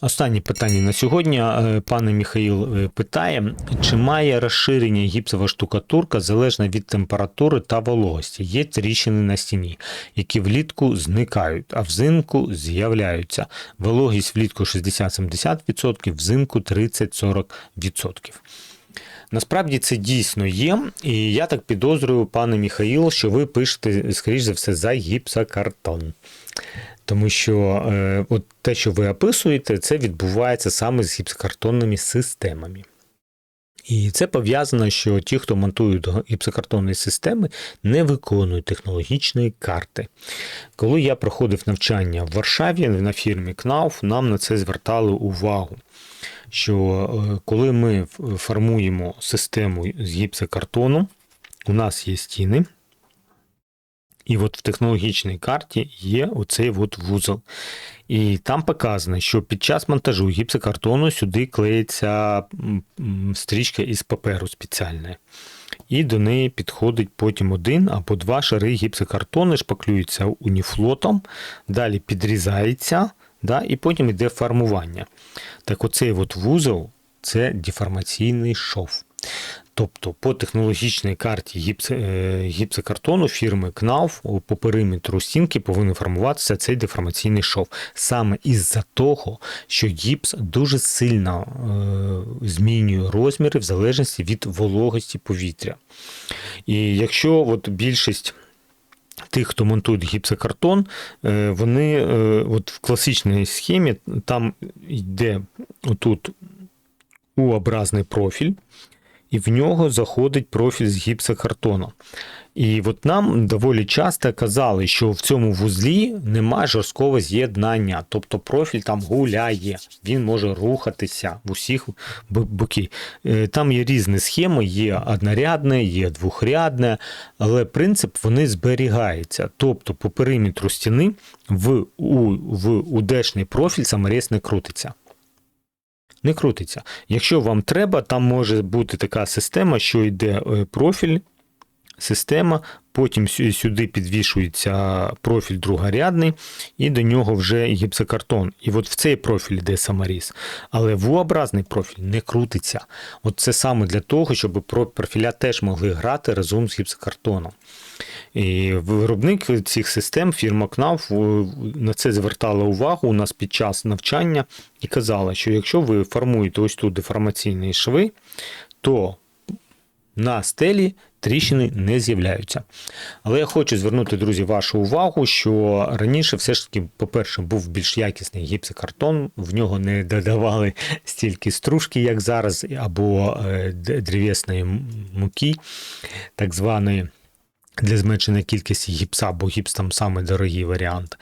Останнє питання на сьогодні. Е, Пане Міхаїл е, питає, чи має розширення гіпсова штукатурка залежно від температури та вологості? Є тріщини на стіні, які влітку зникають, а взимку з'являються. Вологість влітку 60-70%, взимку 30-40%. Насправді це дійсно є, і я так підозрюю, пане Міхаїл, що ви пишете, скоріш за все, за гіпсокартон. Тому що е, от те, що ви описуєте, це відбувається саме з гіпсокартонними системами. І це пов'язано, що ті, хто монтують гіпсокартонні системи, не виконують технологічної карти. Коли я проходив навчання в Варшаві на фірмі КНАУФ, нам на це звертали увагу. Що е, коли ми формуємо систему з гіпсокартону, у нас є стіни, і от в технологічній карті є оцей от вузол. І там показано, що під час монтажу гіпсокартону сюди клеїться стрічка із паперу спеціальна. І до неї підходить потім один або два шари гіпсокартону, шпаклюються уніфлотом, далі підрізається, да, і потім йде формування. Так оцей от вузол це деформаційний шов. Тобто по технологічній карті е, гіпсокартону фірми КНАУФ по периметру стінки повинен формуватися цей деформаційний шов. Саме із-за того, що гіпс дуже сильно е, змінює розміри в залежності від вологості повітря. І якщо от більшість тих, хто монтує гіпсокартон, е, вони е, от в класичній схемі там йде отут У-образний профіль, і в нього заходить профіль з гіпсокартону. І от нам доволі часто казали, що в цьому вузлі немає жорсткого з'єднання, тобто профіль там гуляє, він може рухатися в усіх боки. Е, Там є різні схеми, є однорядне, є двохрядне, але принцип вони зберігаються. Тобто по периметру стіни в, у, в удешний профіль саморез не крутиться не крутиться. Якщо вам треба, там може бути така система, що йде е, профіль, система, потім сюди підвішується профіль другорядний, і до нього вже гіпсокартон. І от в цей профіль йде саморіз. Але V-образний профіль не крутиться. От це саме для того, щоб профіля теж могли грати разом з гіпсокартоном. І виробник цих систем, фірма КНАФ, на це звертала увагу у нас під час навчання і казала, що якщо ви формуєте ось тут деформаційні шви, то на стелі тріщини не з'являються. Але я хочу звернути, друзі, вашу увагу, що раніше все ж таки, по-перше, був більш якісний гіпсокартон, в нього не додавали стільки стружки, як зараз, або е, древесної муки, так званої для зменшення кількості гіпса, бо гіпс там саме дорогий варіант.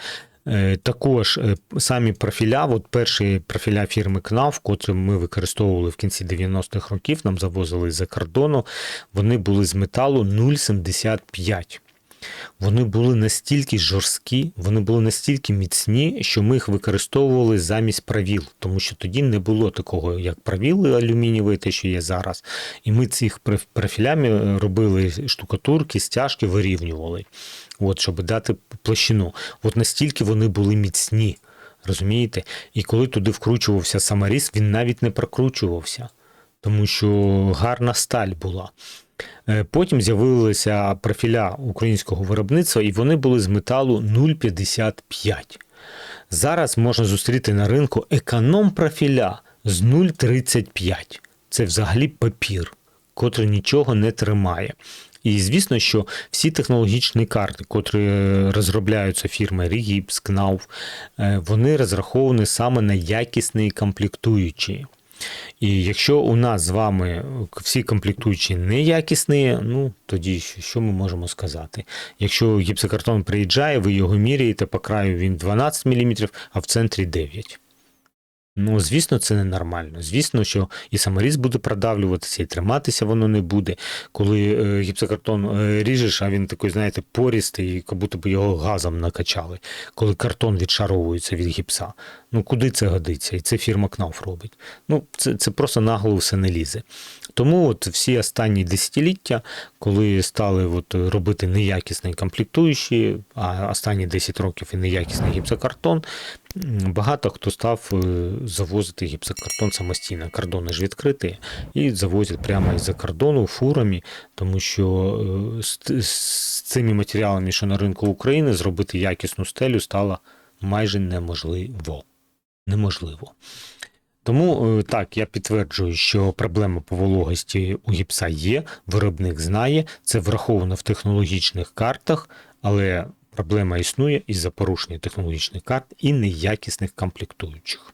Е, Також е, самі профіля, от перші профіля фірми КНАВ, котрі ми використовували в кінці 90-х років, нам завозили з-за кордону, вони були з металу 0,75. Вони були настільки жорсткі, вони були настільки міцні, що ми їх використовували замість правіл, тому що тоді не було такого, як правіли алюмінієві, те, що є зараз. І ми цих проф- профілями робили штукатурки, стяжки, вирівнювали, от, щоб дати площину. От настільки вони були міцні. Розумієте? І коли туди вкручувався саморіз, він навіть не прокручувався, тому що гарна сталь була. Е, Потім з'явилися профіля українського виробництва, і вони були з металу 0,55. Зараз можна зустріти на ринку економ-профіля з 0,35. Це взагалі папір, котрий нічого не тримає. І звісно, що всі технологічні карти, котрі е, розробляються фірми Рігіпс, КНАУФ, е, вони розраховані саме на якісні комплектуючі. І якщо у нас з вами всі комплектуючі неякісні, ну тоді що ми можемо сказати? Якщо гіпсокартон приїжджає, ви його міряєте, по краю він 12 мм, а в центрі 9. Ну, звісно, це ненормально. Звісно, що і саморіз буде продавлюватися, і триматися воно не буде. Коли е, гіпсокартон е, ріжеш, а він такий, знаєте, порістий, як будто б його газом накачали, коли картон відшаровується від гіпса. Ну куди це годиться? І це фірма КНАУФ робить. Ну, це, це просто наголо все не лізе. Тому от всі останні десятиліття, коли стали от робити неякісні комплектуючі, а останні 10 років і неякісний гіпсокартон, багато хто став е, завозити гіпсокартон самостійно. Кордони ж відкриті і завозять прямо із-за кордону фурами, тому що е, з, цими матеріалами, що на ринку України, зробити якісну стелю стало майже неможливо. Неможливо. Тому е, так, я підтверджую, що проблема по вологості у гіпса є, виробник знає, це враховано в технологічних картах, але проблема існує із-за порушення технологічних карт і неякісних комплектуючих.